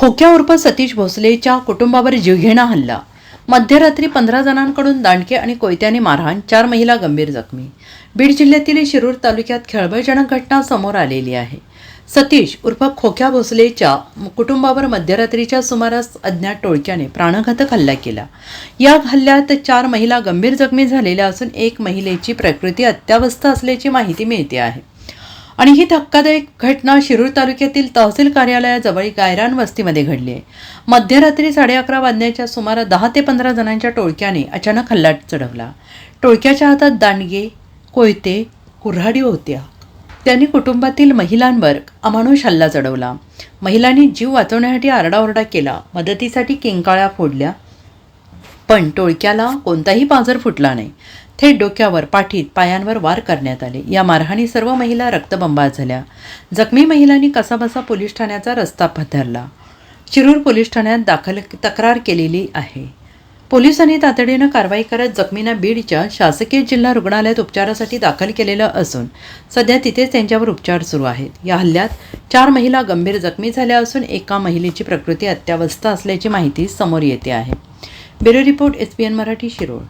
खोक्या उर्फ सतीश भोसलेच्या कुटुंबावर जीवघेणा हल्ला. मध्यरात्री पंधरा जणांकडून दांडके आणि कोयत्याने मारहाण चार महिला गंभीर जखमी. बीड जिल्ह्यातील शिरूर तालुक्यात खेळबळजनक घटना समोर आलेली आहे. सतीश उर्फ खोक्या भोसलेच्या कुटुंबावर मध्यरात्रीच्या सुमारास अज्ञात टोळक्याने प्राणघातक हल्ला केला. या हल्ल्यात चार महिला गंभीर जखमी झालेल्या असून एक महिलेची प्रकृती अत्यावस्थ असल्याची माहिती मिळते आहे. आणि ही धक्कादायक घटना शिरूर तालुक्यातील तहसील कार्यालयाजवळ गायरान वस्तीमध्ये घडली आहे. मध्यरात्री साडे अकरा वाजण्याच्या सुमारास दहा ते पंधरा जणांच्या टोळक्याने अचानक हल्ला चढवला. टोळक्याच्या हातात दांडगे कोयते कुऱ्हाडी होत्या. त्यांनी कुटुंबातील महिलांवर अमानुष हल्ला चढवला. महिलांनी जीव वाचवण्यासाठी आरडाओरडा केला. मदतीसाठी किंकाळ्या फोडल्या. पण टोळक्याला कोणताही पाझर फुटला नाही. थेट डोक्यावर पाठीत पायांवर वार करण्यात आले. या मारहाणी सर्व महिला रक्तबंबाळ झाल्या. जखमी महिलांनी कसाबसा पोलीस ठाण्याचा रस्ता पथरला. शिरूर पोलीस ठाण्यात दाखल तक्रार केलेली आहे. पोलिसांनी तातडीनं कारवाई करत जखमींना बीडच्या शासकीय जिल्हा रुग्णालयात उपचारासाठी दाखल केलेलं असून सध्या तिथेच त्यांच्यावर उपचार सुरू आहेत. या हल्ल्यात चार महिला गंभीर जखमी झाल्या असून एका महिलेची प्रकृती अत्यावस्थ असल्याची माहिती समोर येते आहे. Bureau report S P N Marathi Shirol.